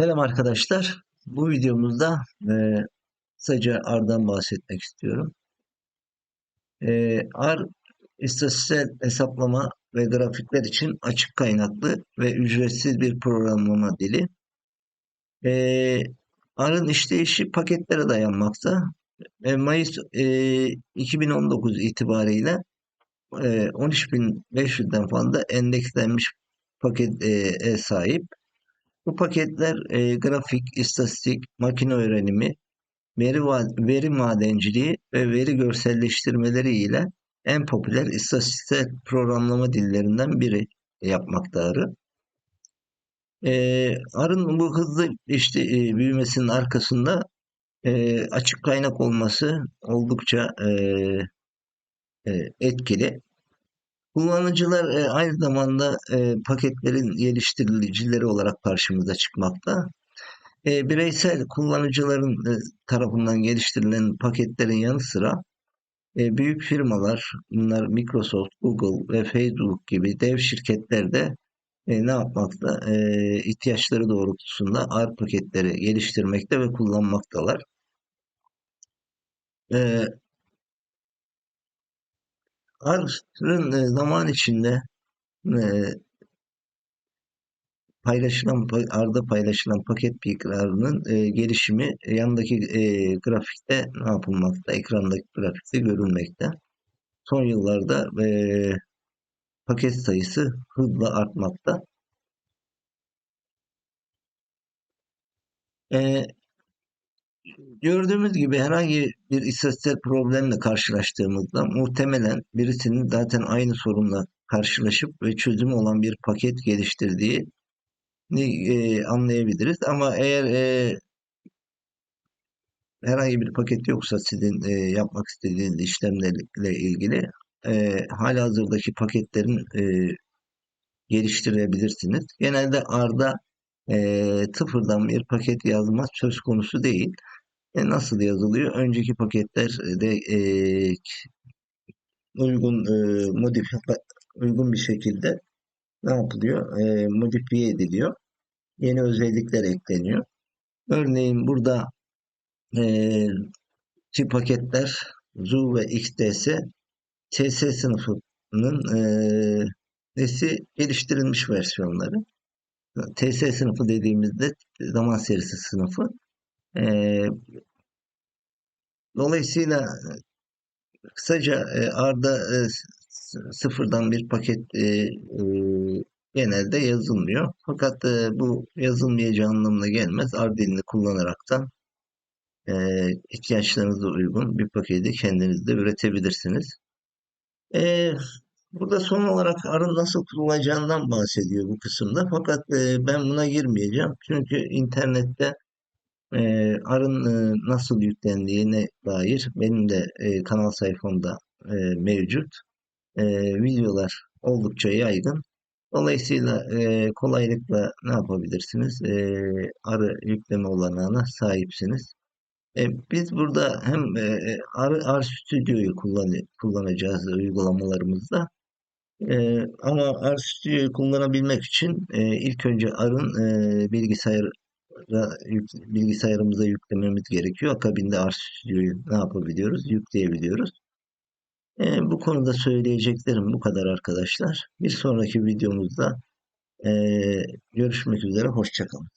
Selam arkadaşlar. Bu videomuzda e, kısaca R'dan bahsetmek istiyorum. E, R istatistiksel hesaplama ve grafikler için açık kaynaklı ve ücretsiz bir programlama dili. E, R'ın işleyişi paketlere dayanmakta. E, Mayıs e, 2019 itibariyle e, 13.500'den fazla endekslenmiş pakete sahip. Bu paketler e, grafik, istatistik, makine öğrenimi, veri, veri madenciliği ve veri görselleştirmeleri ile en popüler istatistiksel programlama dillerinden biri yapmakta Arı. E, Ar'ın bu hızlı işte e, büyümesinin arkasında e, açık kaynak olması oldukça e, e, etkili. Kullanıcılar e, aynı zamanda e, paketlerin geliştiricileri olarak karşımıza çıkmakta. E, bireysel kullanıcıların e, tarafından geliştirilen paketlerin yanı sıra e, büyük firmalar, bunlar Microsoft, Google ve Facebook gibi dev şirketler de e, ne yapmakta? E, ihtiyaçları doğrultusunda R paketleri geliştirmekte ve kullanmaktalar. E, R'ın e, zaman içinde e, paylaşılan R'da paylaşılan paket bilgilerinin e, gelişimi yandaki grafikte ne yapılmakta? Ekrandaki grafikte görülmekte. Son yıllarda paket sayısı hızla artmakta. Gördüğümüz gibi herhangi bir istatistiksel problemle karşılaştığımızda muhtemelen birisinin zaten aynı sorunla karşılaşıp ve çözümü olan bir paket geliştirdiğini e, anlayabiliriz. Ama eğer e, herhangi bir paket yoksa sizin e, yapmak istediğiniz işlemlerle ilgili e, hala hazırdaki paketlerin e, geliştirebilirsiniz. Genelde R'da e, sıfırdan bir paket yazmak söz konusu değil. E, nasıl yazılıyor? Önceki paketlerde e, uygun e, modifiye uygun bir şekilde ne yapılıyor? E, modifiye ediliyor. Yeni özellikler ekleniyor. Örneğin burada e, ki paketler ZU ve XDS TS sınıfının e, nesi geliştirilmiş versiyonları. TS sınıfı dediğimizde zaman serisi sınıfı. Dolayısıyla kısaca e, R'da e, sıfırdan bir paket e, e, genelde yazılmıyor. Fakat e, bu yazılmayacağı anlamına gelmez. R dilini kullanaraktan e, ihtiyaçlarınıza uygun bir paketi kendiniz de üretebilirsiniz. E, burada son olarak R'ın nasıl kurulacağından bahsediyor bu kısımda. Fakat e, ben buna girmeyeceğim. Çünkü internette e, arın e, nasıl yüklendiğine dair benim de e, kanal sayfamda e, mevcut. E, videolar oldukça yaygın. Dolayısıyla e, kolaylıkla ne yapabilirsiniz? E, arı yükleme olanağına sahipsiniz. E, biz burada hem e, arı, arı stüdyoyu kullan, kullanacağız uygulamalarımızda. E, ama arı stüdyoyu kullanabilmek için e, ilk önce arın e, bilgisayar bilgisayarımıza yüklememiz gerekiyor. Akabinde RStudio'yu ne yapabiliyoruz? Yükleyebiliyoruz. E, bu konuda söyleyeceklerim bu kadar arkadaşlar. Bir sonraki videomuzda e, görüşmek üzere. Hoşçakalın.